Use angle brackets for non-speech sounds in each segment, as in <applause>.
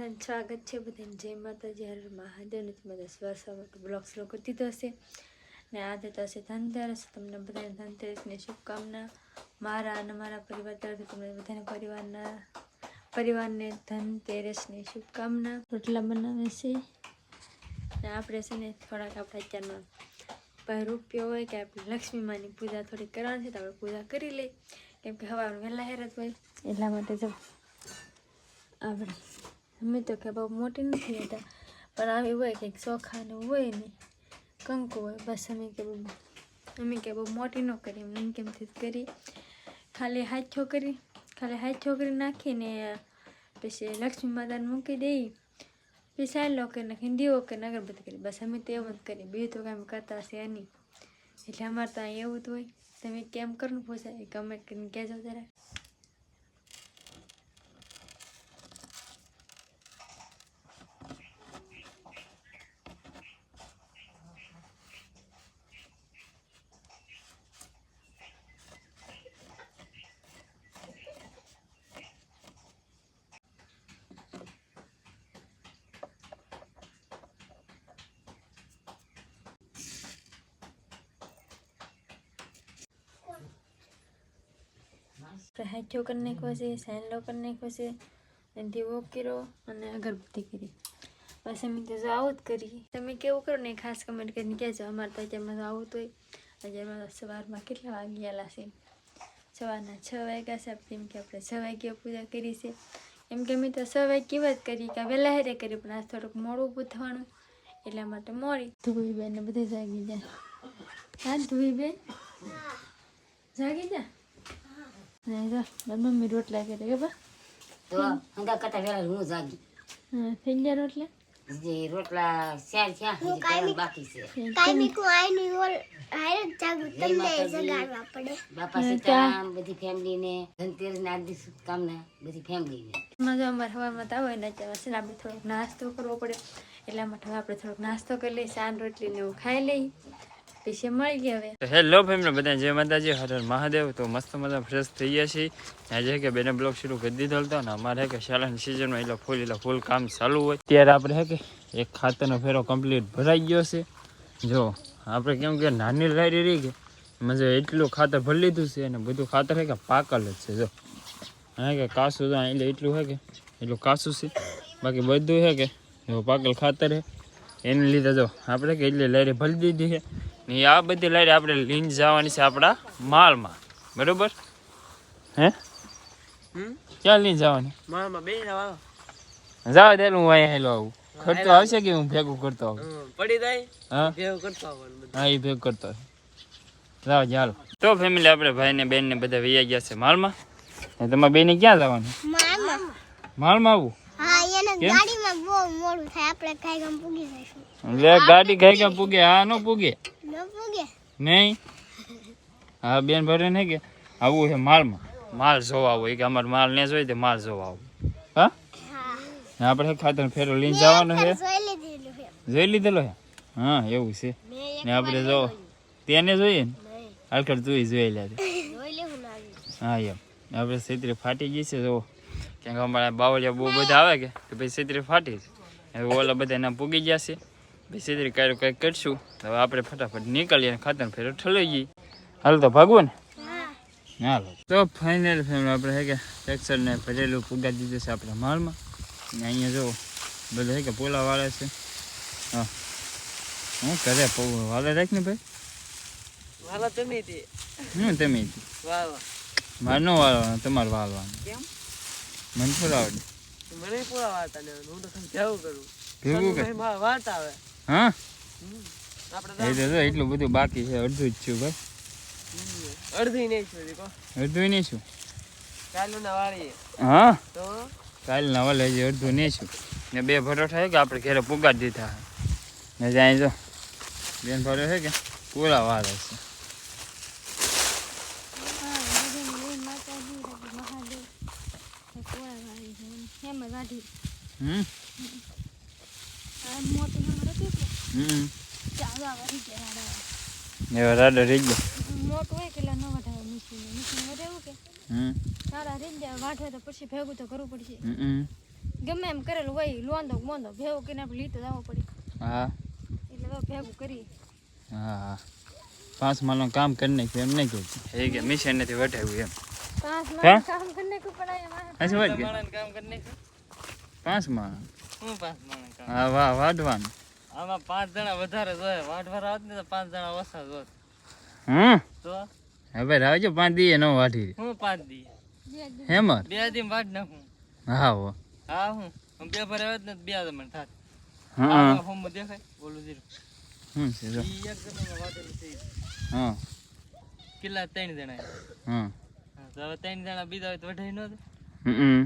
બધાને સ્વાગત છે બધાને. જય માતાજી. હર મહાદેવને બધા સ્વાગત બ્લોગ સ્લો કરી દીધો હશે. ને આજે તો હશે ધનતેરસ. તમને બધાને ધનતેરસની શુભકામના. મારા અને મારા પરિવાર તરફથી તમને બધાને પરિવારના, પરિવારને ધનતેરસની શુભકામના. રોટલા બનાવે છે. ને આપણે છે ને થોડાક આપણા અત્યારમાં ભાઈ રૂપિયો હોય કે આપણે લક્ષ્મી માની પૂજા થોડી કરવાની છે તો આપણે પૂજા કરી લઈએ. કેમ કે હવાનું વહેલા હેરત હોય. એટલા માટે જો આપણે અમે તો કે બહુ મોટી નથી હોતા, પણ આવી હોય કંઈક ચોખાનું હોય ને, કંકુ હોય, બસ અમે કે બહુ, અમે કે બહુ મોટી ન કરી એમ કેમથી કરી ખાલી હાથો કરી ખાલી હાથો કરી નાખીને, પછી લક્ષ્મી માતાને મૂકી દઈ, પછી સાયલો કરી નાખીને દીવો કરીને અગરબત્તી કરી, બસ અમે તો એવું જ કરીએ, બીજું તો કાંઈ કરતા હશે નહીં. એટલે અમારે તો અહીં એવું જ હોય, તમે કેમ કરવું પૂછાય કમેન્ટ કરીને કહેજો જરા આપણે હાથો કરી નાખ્યો છે સાયલો કરી નાખ્યો છે દીવો કર્યો અને અગરબત્તી કરી. બસ અમે તો જો આવું જ કરીએ તમે કેવું કરો ને ખાસ કમેન્ટ કરીને કહેજો. અમારે તો અત્યારમાં તો આવું તો હોય. અત્યારમાં સવારમાં કેટલા વાગ્યા છે? સવારના છ વાગ્યા છે એમ કે આપણે છ વાગ્યા પૂજા કરી છે. એમ કે અમે તો છ વાગ્યે જ કરી કે વહેલા હેરે કરી પણ આજ થોડુંક મોડું ઊભું થવાનું એટલા માટે મોડી. ધોઈ બેન ને બધે જાગી જાય હા ધોઈ બેન જાગી જા મમ્મી રોટલા કરે કે બા તો હંગા કરતા વેલા હું જાગી થઈ ગયા રોટલા જે રોટલા શેર થયા બાકી છે કો આઈની ઓલ હારે જ તમને જગાડવા પડે બાપા સીતારામ બધી ફેમિલી ને ધનતેરસ ના આદિ શુભકામના બધી ફેમિલી ને એમાં જો અમારે હવામાં તો હોય ને ત્યારે આપણે થોડોક નાસ્તો કરવો પડે એટલા માટે આપણે થોડોક નાસ્તો કરી લઈએ સાન રોટલી ને એવું ખાઈ લઈએ પછી મળી ગયા હવે. હેલો ફેમિલી, બધા જય માતાજી, હર મહાદેવ. તો મસ્ત મજા ફ્રેશ થઈ ગયા છીએ. આજે કે બેને બ્લોક શરૂ કરી દીધો હતો ને અમારે કે શાળાની સિઝનમાં એટલે ફૂલ એટલે ફૂલ કામ ચાલુ હોય. ત્યારે આપણે હે કે એક ખાતરનો ફેરો કમ્પ્લીટ ભરાઈ ગયો છે. જો, આપણે કેમ કે નાની લારી રહી કે, એમાં જો એટલું ખાતર ભરી લીધું છે અને બધું ખાતર હે કે પાકલ જ છે, જો. હા કે કાસું તો એટલે એટલું હે કે, એટલું કાસું છે. બાકી બધું હે કે, જો પાકલ ખાતર હે. એને લીધે જો, આપણે કે એટલી લારી ભરી દીધી છે ને આ બધી લાઈટ આપણે લઈને જવાની છે આપણા માલમાં બરોબર? હે? ક્યાં લઈને જવાની? માલમાં બે જવા જવા દે હું અહીંયા હેલો આવું. ખર્ચો આવશે કે હું ભેગું કરતો આવું? પડી જાય? હા? ભેગું કરતો હા એ ભેગું કરતો જાવ ચાલો તો ફેમિલી આપણે ભાઈ ને બેન ને બધા વૈયા ગયા છે માલમાં ને તમારા બેન ક્યાં જવાનું? મામા માલમાં આવું? હા ગાડીમાં બહુ મોડું થાય. આપણે કાંઈ ગામ પૂગી જઈશું. એટલે ગાડી ગયા પૂગે હા નો પૂગે. નહીં? હા બેન ભરે નહીં કે? આવું છે માલમાં. માલ જોવા આવું. કે અમારે માલ ને જોઈએ તો માલ જોવા આવું. હા? આપણે ખાતર ફેરો લઈને જવાનો છે. જોઈ લીધેલું છે. જોઈ લીધેલો છે? હા એવું છે. ને આપણે જો તેને જોઈએ ને? નહીં. હાલકર તું. જોઈ લે હા એમ. આપણે છેતરી ફાટી ગઈ છે જો કેમ કે અમારા બાવળિયા બહુ બધા આવે કે ભાઈ સિત્રી છેતરી ફાટી છે. ઓલા બધા એના પૂગી ગયા છે. પછી છેતરી કાંઈ કંઈક કરશું. તો હવે આપણે ફટાફટ નીકળીએ અને ખાતર ફેરો ઠલાઈ ગઈ. હાલ તો ભાગવું ને? હાલો. તો ફાઇનલ ફેમિલી આપણે હે કે ટેક્સર ને ભરેલું પૂગા દીધું છે આપણા માલમાં ને અહીંયા જો બધું હે કે પોલા વાળે છે. હા. હું કરે પૌ વાલે રાખ ને ભાઈ. વાલા તમે તે હું તમે વાહ વાહ મારે ન વાળવાનું તમારે વાળવાનું. કેમ? મને થોડું આવડે. મને પૂરા વાર્તા ને હું તો ખાલી જાવું કરું. ભેગું કર. ભાઈ મારા વાર્તા આવે. હા? આપણે એ તો એટલું બધું બાકી છે અડધું જ છું ભાઈ. અડધું નહીં છું અડધું નહીં છું? ચાલુ ના હા? તો? કાલ નવા અડધું નહીં છું. ને બે ભરોઠા છે કે આપણે ઘેરે પુગાડી દીધા ને જાય જો બેન ભરો છે કે? પૂરા વાર હશે હમ? હમ. એવા રાડો રહી ગયા. મોટું હોય કેટલા ન વધારે મીઠું મીઠું વધે એવું કે? હમ. સારા રહી જાય વાઢે તો પછી ભેગું તો કરવું પડશે. હમ. ગમે એમ કરેલું હોય લોંદો મોંદો ભેગું કરીને આપણે લીધો જવો પડે. હા. એટલે ભેગું કરી હા. હા પાંચ માળનું કામ કરી નાખ્યું એમ નહીં કહ્યું એ કે મિશન નથી વટાવ્યું એમ. પાંચ માળ કામ કરીને પણ અહીંયા હજી વાત કામ કરી નાખ્યું? પાંચ માળ હું પાંચ માણસ કામ હા વાહ વાઢવાનું. આમાં પાંચ જણા વધારે જોઈએ વાઢવાર આવત ને તો પાંચ જણા ઓછા જોત હમ? તો? હવે રાવજો પાંચ દીએ નો વાઢી હું પાંચ દીએ? હેમર બે દી વાઢ નાખું. હા હો. હા હું. હું બે ભરે આવત ને બે જમણ થાત. હા હું દેખાય? બોલું જીરું. હમ છે જો. ઈ એક જણામાં વાઢેલું છે હા. કેટલા? ત્રણ જણા. હા તો હવે ત્રણ જણા બીજા હોય તો વઢાઈ ન હમ.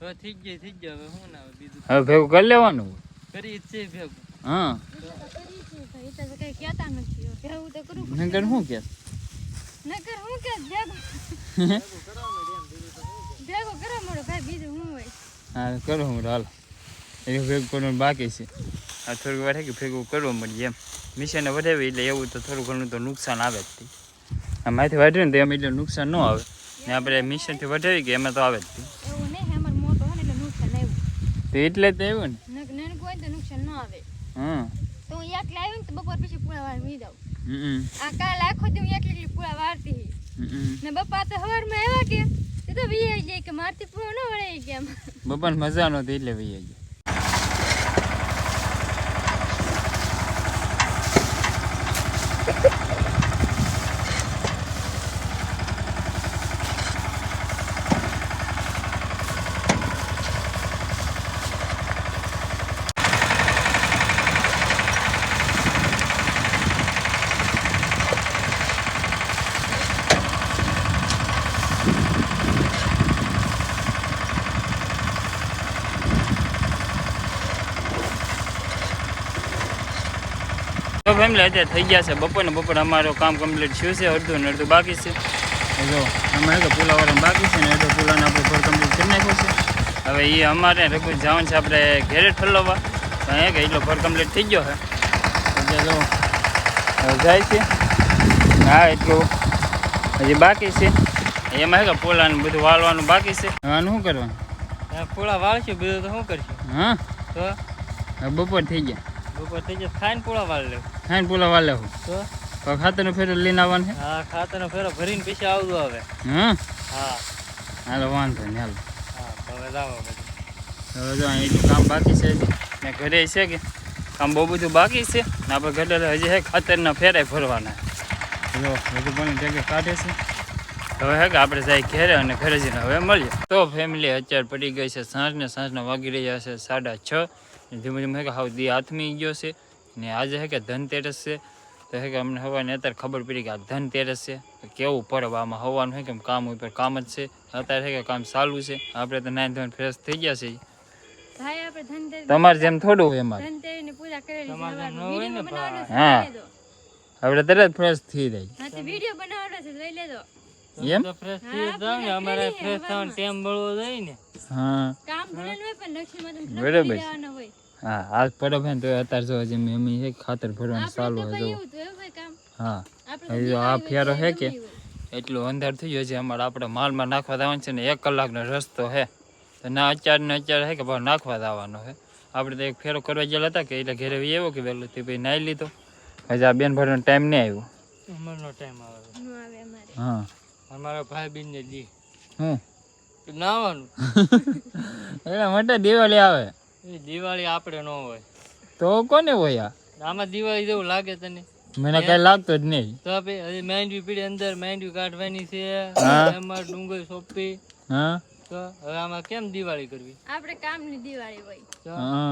હવે થઈ ગઈ થઈ ગયો હવે શું ના બીજું હવે ભેગું કરી લેવાનું. કરી છે ભેગું. હા. કરું નગર શું કે? નકર હું કે ભેગું ભેગું મળો ભાઈ બીજું હું હોય હા કરો હું હાલ. એ ભેગું કરવાનું બાકી છે. આ થોડીક વાર કે ભેગું કરવા મળીએ એમ. મિશનને વધાવી એટલે એવું તો થોડું ઘણું તો નુકસાન આવે જ તે. આ માથે વાઢ્યું ને તો એમ એટલે નુકસાન ન આવે. ને આપણે મિશનથી વધાવી કે એમાં તો આવે જ તે. એવું નહીં અમાર મોટો હોય ને એટલે નુકસાન આવ્યું. તો એટલે જ તો આવ્યું ને નક નાનકું હોય ને તો નુકસાન ન આવે. હમ. તો હું એકલા આવી ને તો બપોર પછી પૂળા વાર વી દઉં હમ આ કાલ આખો દી હું એકલી એકલી પૂળા વારતી હતી. ને બપા તો સવારમાં આવ્યા કે તે તો વી આવી જાય કે મારથી પૂળો ન વળે કે બપોર મજા નહોતી એટલે વી આવી તો ફેમિલી અત્યારે થઈ ગયા છે. બપોર ને બપોર અમારો કામ કમ્પ્લીટ થયું છે અડધું ને અડધું બાકી છે. જો અમે કે પુલાવાળા બાકી છે ને અડધો પુલાને આપણે ઘર કમ્પ્લીટ કરી નાખ્યું છે. હવે એ અમારે રઘુ જવાનું છે આપણે ઘેરે ઠલવવા. તો અહીંયા કે એટલો ઘર કમ્પ્લીટ થઈ ગયો છે. એટલે જો જાય છે. હા એટલું. હજી બાકી છે. એમાં હે કે પુલાને બધું વાળવાનું બાકી છે. આનું શું કરવાનું? પુલા પૂળા વાળશું બધું તો શું કરશું? હા? તો? બપોર થઈ ગયા. બપોર થઈ જાય ખાઈને પૂળા વાળ લેવું. ખાઈને પુલા વાળ લેવું. તો? ખાતરનું ફેરો લઈને આવવાનું છે? હા ખાતરનો ફેરો ભરીને પછી આવતું હવે. હા? હા. હાલો વાંધો નહીં હાલો. હા હવે બધું હવે. જો કામ બાકી છે ને ઘરે છે કે? કામ બહુ બધું બાકી છે. ને આપણે ઘરે હજી હે ખાતરના ફેરાય ફરવાના જો બધું પણ જગ્યા કાઢે છે. હવે હે કે આપણે જાય ઘેરે અને ઘરે જઈને હવે મળીએ. તો ફેમિલી અત્યારે પડી ગઈ છે સાંજને સાંજના વાગી રહ્યા છે સાડા છ. ધીમે ધીમે હે કે હાવ દી હાથમી ગયો છે. ને આજે હે કે ધનતેરસ છે. તો હે કે અમને હવાની અત્યારે ખબર પડી કે આ ધનતેરસ છે. કેવું પડે આમાં હવાનું હે કે કામ ઉપર કામ જ છે. અત્યારે હે કે કામ ચાલુ છે. આપણે તો નાઈન ધોઈને ફ્રેશ થઈ ગયા છે ભાઈ આપણે ધનતેરસ તમારે જેમ થોડું હોય અમારે. હોય હા. આપણે તરત ફ્રેશ થઈ જાય. વીડિયો બનાવવાનો છે લઈ લેજો. એમ? ફ્રેશ થઈ જાવ ને અમારે ફ્રેશ થવાનો ટાઈમ બળવો જોઈએ ને. હા. કામ ભરેલું હોય પણ લક્ષ્મી માતા બરાબર. લેવાના હા હાથ પડે ભાઈ તો અત્યારે જો હજી મેં એમ હે ખાતર ભરવાનું ચાલુ આપણે હોય તો જો. ભાઈ એવું તો એવું હોય કામ. હા. હજી આ ફેરો હે કે? એટલું અંધાર થઈ ગયો છે અમારે. આપણે માલમાં નાખવા જવાનું છે ને એક કલાકનો રસ્તો હે. તો ના અત્યારે ને અત્યારે હે કે ભાવ નાખવા જવાનો હે. આપણે તો એક ફેરો કરવા ગયેલા હતા કે એટલે ઘરે એવો કે વહેલું તે પછી નાહી લીધો. હજી આ બેન ભરવાનો ટાઈમ નહીં આવ્યો. અમારનો ટાઈમ આવે. છે. ન આવે અમારે. હા. અમારા ભાઈ બેન ને દી. હે? નાવાનું. <laughs> એના માટે દિવાળી આવે. એ દિવાળી આપણે ન હોય. તો કોને હોય આ? આમાં દિવાળી જેવું લાગે તને? મને કઈ લાગતો જ નહીં. તો આપણે હજી માંડવી પીડી અંદર માંડવી કાઢવાની છે. એમાં ડુંગર સોંપી. હા. તો હવે આમાં કેમ દિવાળી કરવી? આપણે કામની દિવાળી હોય.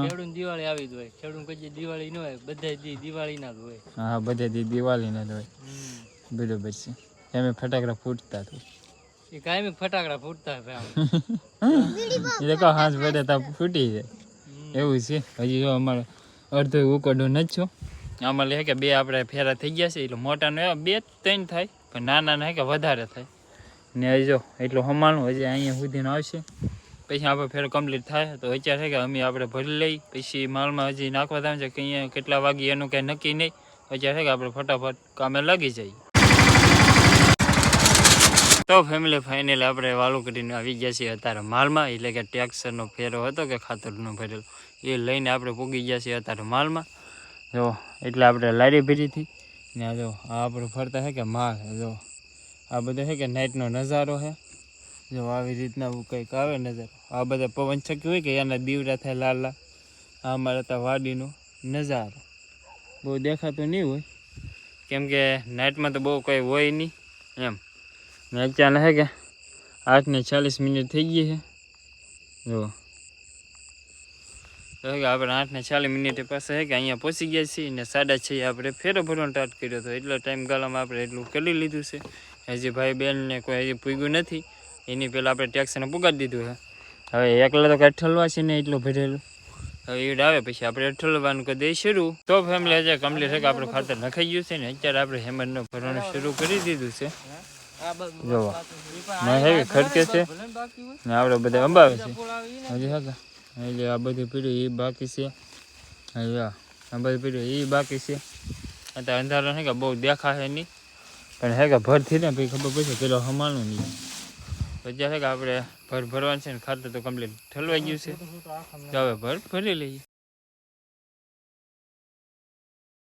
ખેડૂત દિવાળી આવી જ હોય. ખેડૂત કઈ દિવાળી ન હોય. બધા દી દિવાળી ના જ હોય. હા બધા દિવાળી ને જ હોય. બરોબર છે. એમ ફટાકડા ફૂટતા તો. એ કાયમી ફટાકડા ફૂટતા. <laughs> એ દેખો હાથ બધે તા ફૂટી જાય. એવું છે? હજી જો અમારે અડધો ઉકડો નથી છો આમાં લે કે બે આપણે ફેરા થઈ ગયા છે એટલે મોટાનો બે ત્રણ થાય પણ નાના ને કે વધારે થાય. ને હજી જો એટલું હમાણું હજી અહીંયા સુધીનું આવશે. પછી આપણે ફેર કમ્પ્લીટ થાય તો વિચાર છે કે અમે આપણે ભરી લઈ પછી માલમાં હજી નાખવા થાય છે કે અહીંયા કેટલા વાગે એનું કાંઈ નક્કી નહીં. વિચાર છે કે આપણે ફટાફટ કામે લાગી જઈએ. તો ફેમિલી ફાઇનલ આપણે વાલું કરીને આવી ગયા છીએ અત્યારે માલમાં, એટલે કે ટેક્સરનો ફેરો હતો કે ખાતરનો ફેરેલો એ લઈને આપણે પૂગી ગયા છીએ અત્યારે માલમાં. જો, એટલે આપણે લારી ભીરીથી, ને આ જો, આ આપણે ફરતા છે કે માલ છે જો, આ બધો છે કે નાઇટનો નજારો છે જો, આવી રીતના કંઈક આવે નજારો. આ બધા પવન ચક્કી હોય કે એના દીવડા થાય લાલ લાલ આ અમારા ત્યાં વાડીનો નજારો. બહુ દેખાતો નહીં હોય. કેમ કે નાઇટમાં તો બહુ કંઈ હોય નહીં, એમ. ને અત્યારે હે કે આઠ ને ચાલીસ મિનિટ થઈ ગઈ છે જુઓ તો કે આપણે આઠ ને ચાલીસ મિનિટે પાસે હે કે અહીંયા પહોંચી ગયા છીએ ને સાડા છ આપણે ફેરો ભરવાનો સ્ટાર્ટ કર્યો હતો એટલો ટાઈમ ગાળામાં આપણે એટલું કરી લીધું છે. હજી ભાઈ બહેનને કોઈ હજી પૂગ્યું નથી. એની પહેલાં આપણે ટેક્સને પુગાડી દીધું છે. હવે એકલા તો કાંઈ ઠલવા છે ને એટલું ભરેલું. હવે ઈડ આવે પછી આપણે ઠલવાનું કરી દઈએ શરૂ. તો ફેમિલી હજાર કમ્પ્લીટ છે કે આપણું ખાતર નખાઈ ગયું છે ને અત્યારે આપણે હેમરને ભરવાનું શરૂ કરી દીધું છે. જોવો મેં હે કે ખડકે છે. ને આપણે બધા અંબાવે છે. હજી હા એટલે આ બધી પીડ્યું એ બાકી છે. હવે આ. બધી પીડ્યું એ બાકી છે. અત્યારે અંધારો છે કે બહુ દેખાશે નહીં. પણ હે કે ભરથી ને પછી ખબર પડશે પેલો હમાનું નહીં. પછી હે કે આપણે ભર ભરવાનું છે ને ખાતર તો કમ્પ્લીટ ઠલવાઈ ગયું છે. તો હવે ભર ભરી લઈએ.